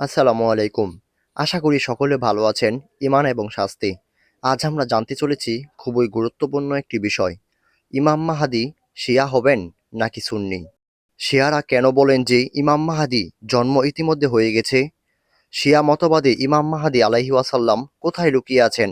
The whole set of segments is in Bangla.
আসসালামু আলাইকুম। আশা করি সকলে ভালো আছেন ইমান এবং শাস্তি। আজ আমরা জানতে চলেছি খুবই গুরুত্বপূর্ণ একটি বিষয়। ইমাম মাহাদি শিয়া হবেন নাকি সুন্নি? শিয়ারা কেন বলেন যে ইমাম মাহাদি জন্ম ইতিমধ্যে হয়ে গেছে? শিয়া মতবাদে ইমাম মাহাদি আলাইহি ওয়াসাল্লাম কোথায় লুকিয়ে আছেন?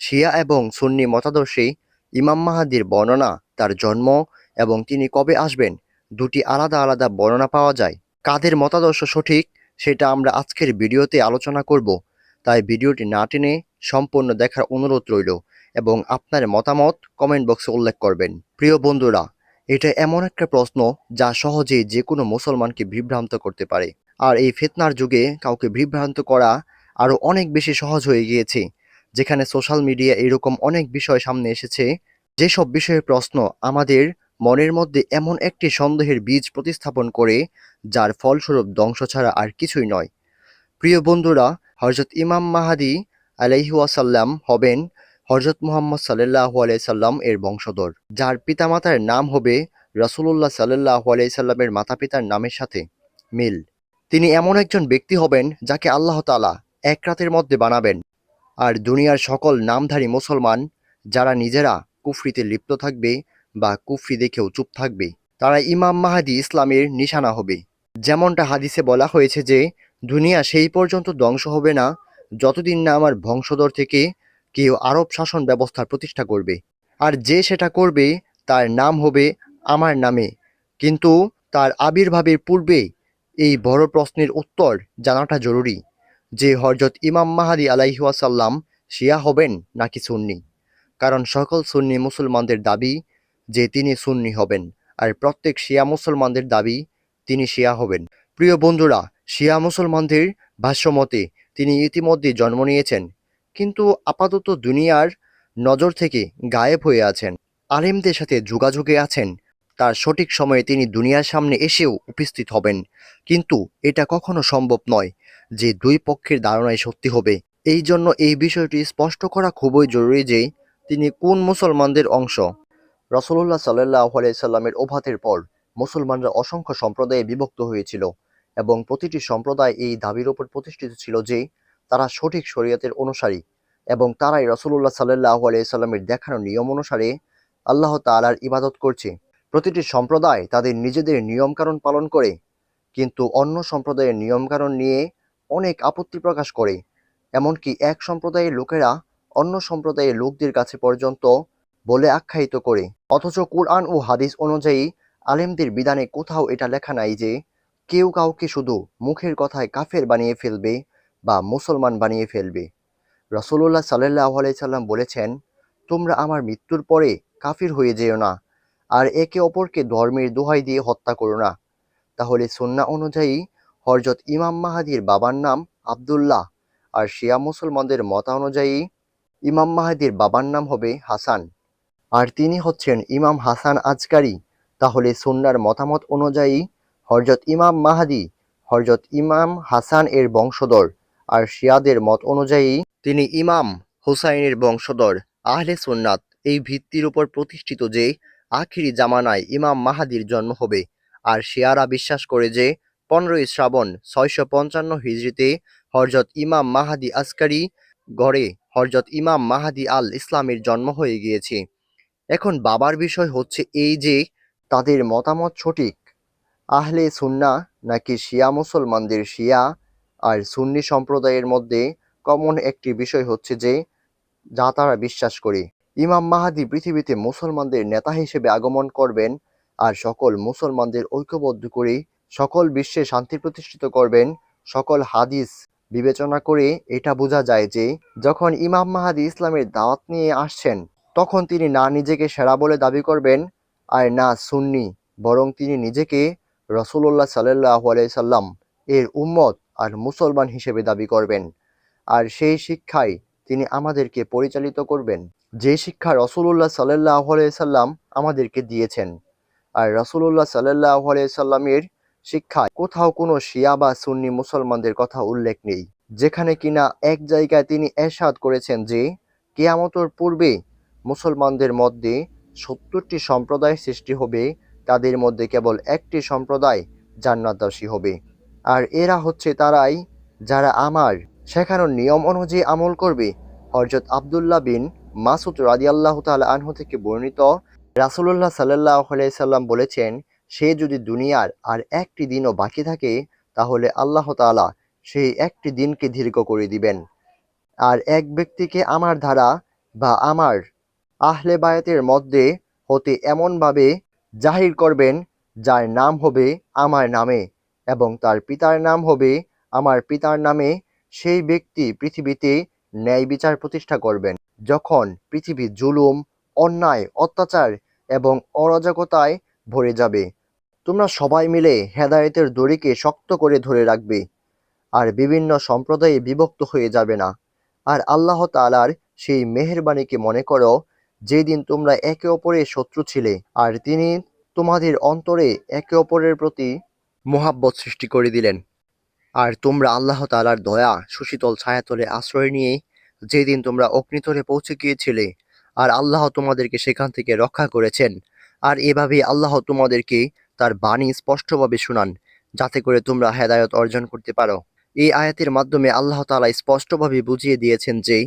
শিয়া এবং সুন্নি মতাদর্শে ইমাম মাহাদির বর্ণনা তার জন্ম এবং তিনি কবে আসবেন দুটি আলাদা আলাদা বর্ণনা পাওয়া যায়। কাদের মতাদর্শ সঠিক? সেটা আমরা আজকের ভিডিওতে আলোচনা করব। তাই ভিডিওটি না টেনে সম্পূর্ণ দেখার অনুরোধ রইল এবং আপনার মতামত কমেন্ট বক্সে উল্লেখ করবেন। প্রিয় বন্ধুরা, এটা এমন একটা প্রশ্ন যা সহজেই যে কোনো মুসলমানকে বিভ্রান্ত করতে পারে। আর এই ফিতনার যুগে কাউকে বিভ্রান্ত করা আরও অনেক বেশি সহজ হয়ে গিয়েছে, যেখানে সোশ্যাল মিডিয়া এরকম অনেক বিষয় সামনে এসেছে। যেসব বিষয়ের প্রশ্ন আমাদের মনের মধ্যে এমন একটি সন্দেহের বীজ প্রতিস্থাপন করে, যার ফলস্বরূপ ধ্বংস ছাড়া আর কিছুই নয়। প্রিয় বন্ধুরা হজরত ইমাম মাহাদি আলাইহুয়াসাল্লাম হবেন হজরত মুহাম্মদ সাল্লাহ আলাইসাল্লাম এর বংশধর। যার পিতামাতার নাম হবে রসুল্লাহ সাল্লাহ আলাইসাল্লামের মাতা পিতার নামের সাথে মিল। তিনি এমন একজন ব্যক্তি হবেন যাকে আল্লাহ তালা এক রাতের মধ্যে বানাবেন। আর দুনিয়ার সকল নামধারী মুসলমান, যারা নিজেরা কুফরিতে লিপ্ত থাকবে বা কুফরি দেখেও চুপ থাকবে। তারা ইমাম মাহাদি ইসলামের নিশানা হবে। যেমনটা হাদিসে বলা হয়েছে যে, দুনিয়া সেই পর্যন্ত ধ্বংস হবে না, যতদিন না আমার বংশধর থেকে কেউ আরব শাসন ব্যবস্থা প্রতিষ্ঠা করবে। আর যে সেটা করবে, তার নাম হবে আমার নামে। কিন্তু তার আবির্ভাবের পূর্বে এই বড় প্রশ্নের উত্তর জানাটা জরুরি। যে হরজত ইমাম মাহাদি আলাইহাসাল্লাম শিয়া হবেন নাকি সুন্নি? কারণ সকল সুন্নি মুসলমানদের দাবি যে তিনি সুন্নি হবেন, আর প্রত্যেক শিয়া মুসলমানদের দাবি তিনি শিয়া হবেন। প্রিয় বন্ধুরা, শিয়া মুসলমানদের ভাষ্যমতে তিনি ইতিমধ্যে জন্ম নিয়েছেন, কিন্তু আপাতত দুনিয়ার নজর থেকে গায়েব হয়ে আছেন। আলেমদের সাথে যোগাযোগে আছেন, তার সঠিক সময়ে তিনি দুনিয়ার সামনে এসেও উপস্থিত হবেন। কিন্তু এটা কখনো সম্ভব নয় যে দুই পক্ষের ধারণায় সত্যি হবে। এই জন্য এই বিষয়টি স্পষ্ট করা খুবই জরুরি যে তিনি কোন মুসলমানদের অংশ। রসুল্লাহ সাল্লাহ আলাইসাল্লামের ওভাতের পর মুসলমানরা অসংখ্য সম্প্রদায়ে বিভক্ত হয়েছিল এবং প্রতিটি সম্প্রদায় এই দাবির ওপর প্রতিষ্ঠিত ছিল যে তারা সঠিক শরীয়তের অনুসারী এবং তারাই রসুল্লাহ সাল্লাহ আলাইসাল্লামের দেখানো নিয়ম অনুসারে আল্লাহ তালার ইবাদত করছে। প্রতিটি সম্প্রদায় তাদের নিজেদের নিয়মকানুন পালন করে, কিন্তু অন্য সম্প্রদায়ের নিয়মকানুন নিয়ে অনেক আপত্তি প্রকাশ করে। এমনকি এক সম্প্রদায়ের লোকেরা অন্য সম্প্রদায়ের লোকদের কাছে পর্যন্ত বলে আখ্যায়িত করে। অথচ কোরআন ও হাদিস অনুযায়ী আলেমদের বিধানে কোথাও এটা লেখা নাই যে, কেউ কাউকে শুধু মুখের কথায় কাফের বানিয়ে ফেলবে বা মুসলমান বানিয়ে ফেলবে। রসুল্লাহ সাল্লাহ আলাইসাল্লাম বলেছেন, তোমরা আমার মৃত্যুর পরে কাফির হয়ে যেও না, আর একে অপরকে ধর্মের দোহাই দিয়ে হত্যা করো না। তাহলে সন্না অনুযায়ী হরজত ইমাম মাহাদির বাবার নাম আবদুল্লাহ, আর শিয়া মুসলমানদের মতা অনুযায়ী ইমাম মাহাদির বাবার নাম হবে হাসান। আর তিনি হচ্ছেন ইমাম হাসান আজকারি। তাহলে সুন্নার মতামত অনুযায়ী হরজত ইমাম মাহাদি হরজত ইমাম হাসান এর বংশধর। আর শিয়াদের মত অনুযায়ী, তিনি ইমাম হুসাইনের বংশধর, আহলে সুন্নাত। এই ভিত্তির উপর প্রতিষ্ঠিত যে আখিরি জামানায় ইমাম মাহাদির জন্ম হবে। আর শিয়ারা বিশ্বাস করে যে, পনেরোই শ্রাবণ ছয়শো পঞ্চান্ন হিজড়িতে হরজত ইমাম মাহাদি আসকারি গড়ে হরজত ইমাম মাহাদি আল ইসলামের জন্ম হয়ে গিয়েছে। এখন বাবার বিষয় হচ্ছে এই যে তাদের মতামত সঠিক। আহলে সুন্না নাকি শিয়া মুসলমানদের শিয়া আর সুন্নি সম্প্রদায়ের মধ্যে কমন একটি বিষয় হচ্ছে যে যা তারা বিশ্বাস করে। ইমাম মাহাদি পৃথিবীতে মুসলমানদের নেতা হিসেবে আগমন করবেন আর সকল মুসলমানদের ঐক্যবদ্ধ করে সকল বিশ্বে শান্তি প্রতিষ্ঠিত করবেন সকল হাদিস বিবেচনা করে এটা বোঝা যায় যে যখন ইমাম মাহাদি ইসলামের দাওয়াত নিয়ে আসছেন তখন তিনি না নিজেকে সেরা বলে দাবি করবেন আর না সুন্নি, বরং তিনি নিজেকে রসুল্লাহ সাল্লাহ আলাইসাল্লাম এর উম্মত আর মুসলমান হিসেবে দাবি করবেন। আর সেই শিক্ষায় তিনি আমাদেরকে পরিচালিত করবেন। যে শিক্ষা রসুল্লাহ সাল্লাহ আলাইসাল্লাম আমাদেরকে দিয়েছেন। আর রসুল্লাহ সাল্লাহ আলাইসাল্লামের শিক্ষায় কোথাও কোনো শিয়া বা সুন্নি মুসলমানদের কথা উল্লেখ নেই। যেখানে কিনা এক জায়গায় তিনি এরশাদ করেছেন যে, কেয়ামতর পূর্বে মুসলমানদের মধ্যে সত্তরটি সম্প্রদায় সৃষ্টি হবে, তাদের মধ্যে কেবল একটি সম্প্রদায় জান্নাতবাসী হবে। আর এরা হচ্ছে তারাই যারা আমার শেখানোর নিয়ম অনুযায়ী আমল করবে। হজরত আবদুল্লাহ বিন মাসুদ রাদিয়াল্লাহু তাআলা আনহু থেকে বর্ণিত রাসূলুল্লাহ সাল্লাল্লাহু আলাইহি সাল্লাম বলেছেন, সে যদি দুনিয়ার আর একটি দিনও বাকি থাকে, তাহলে আল্লাহ তাআলা সেই একটি দিনকে দীর্ঘ করে দিবেন। আর এক ব্যক্তিকে আমার ধারা বা আমার আহলে বায়াতের মধ্যে হতে এমনভাবে জাহির করবেন, যার নাম হবে আমার নামে এবং তার পিতার নাম হবে আমার পিতার নামে। সেই ব্যক্তি পৃথিবীতে ন্যায় বিচার প্রতিষ্ঠা করবেন। যখন পৃথিবী জুলুম, অন্যায়, অত্যাচার এবং অরাজকতায় ভরে যাবে, তোমরা সবাই মিলে হেদায়েতের দড়িকে শক্ত করে ধরে রাখবে আর বিভিন্ন সম্প্রদায়ে বিভক্ত হয়ে যাবে না। আর আল্লাহ তাআলার সেই মেহেরবাণীকে মনে করো যেদিন তোমরা একে অপরের শত্রু ছিলে, আর তিনি তোমাদের অন্তরে একে অপরের প্রতি মোহাব্বত সৃষ্টি করে দিলেন। আর তোমরা আল্লাহ তালার দয়া, সুশীতল ছায়াতলে আশ্রয় নিয়ে যেদিন তোমরা অগ্নিতরে পৌঁছে গিয়েছিলে, আর আল্লাহ তোমাদেরকে সেখান থেকে রক্ষা করেছেন, আর এভাবে আল্লাহ তোমাদেরকে তার বাণী স্পষ্টভাবে শুনান, যাতে করে তোমরা হেদায়ত অর্জন করতে পারো। এই আয়াতের মাধ্যমে আল্লাহ তালা স্পষ্টভাবে বুঝিয়ে দিয়েছেন যে,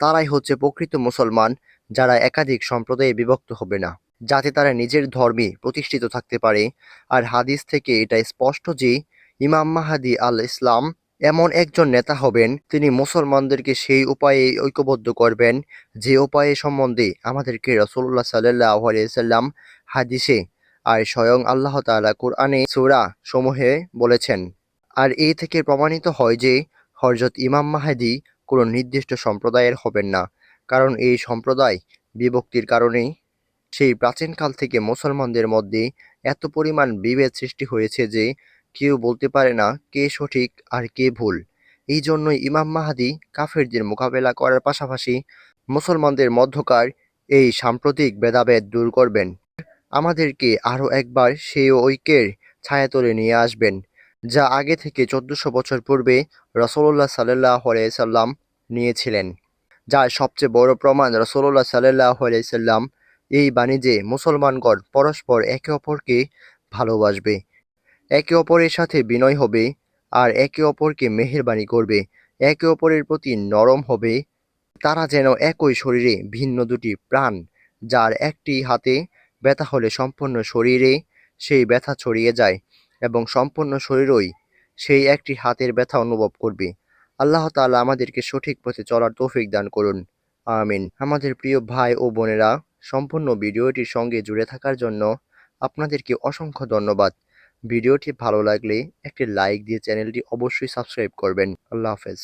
তারাই হচ্ছে প্রকৃত মুসলমান যারা একাধিক সম্প্রদায়ে বিভক্ত হবে না, যাতে তারা নিজের ধর্মে প্রতিষ্ঠিত থাকতে পারে। আর হাদিস থেকে এটা স্পষ্ট যে, ইমাম মাহাদি আল ইসলাম এমন একজন নেতা হবেন, তিনি মুসলমানদেরকে সেই উপায়ে ঐক্যবদ্ধ করবেন, যে উপায়ে সম্বন্ধে আমাদেরকে রসুল্লাহ সাল্লাহ আলিয়াল্লাম হাদিসে আর স্বয়ং আল্লাহ তাআলা কোরআনে সূরা সমূহে বলেছেন। আর এই থেকে প্রমাণিত হয় যে, হযরত ইমাম মাহাদি কোনো নির্দিষ্ট সম্প্রদায়ের হবেন না। কারণ এই সম্প্রদায় বিভক্তির কারণেই সেই প্রাচীনকাল থেকে মুসলমানদের মধ্যে এত পরিমাণ বিভেদ সৃষ্টি হয়েছে যে কেউ বলতে পারে না কে সঠিক আর কে ভুল। এই জন্যই ইমাম মাহাদি কাফেরদের মোকাবেলা করার পাশাপাশি মুসলমানদের মধ্যকার এই সাম্প্রতিক ভেদাভেদ দূর করবেন। আমাদেরকে আরও একবার সেই ঐক্যের ছায়াতলে নিয়ে আসবেন, যা আগে থেকে চোদ্দশো বছর পূর্বে রসল্লাহ সাল্লাহ সাল্লাম নিয়েছিলেন। যার সবচেয়ে বড় প্রমাণ রসল্লাহ সাল্লাহ সাল্লাম এই বাণিজ্যে মুসলমানগণ পরস্পর একে অপরকে ভালোবাসবে, একে অপরের সাথে বিনয় হবে আর একে অপরকে মেহেরবানি করবে, একে অপরের প্রতি নরম হবে, তারা যেন একই শরীরে ভিন্ন দুটি প্রাণ, যার একটি হাতে ব্যথা হলে সম্পূর্ণ শরীরে সেই ব্যথা ছড়িয়ে যায় এবং সম্পূর্ণ শরীরই সেই একটি হাতের ব্যথা অনুভব করবে। আল্লাহ তালা আমাদেরকে সঠিক পথে চলার তৌফিক দান করুন। আমিন। আমাদের প্রিয় ভাই ও বোনেরা, সম্পূর্ণ ভিডিওটির সঙ্গে জুড়ে থাকার জন্য আপনাদেরকে অসংখ্য ধন্যবাদ। ভিডিওটি ভালো লাগলে একটি লাইক দিয়ে চ্যানেলটি অবশ্যই সাবস্ক্রাইব করবেন। আল্লাহ হাফেজ।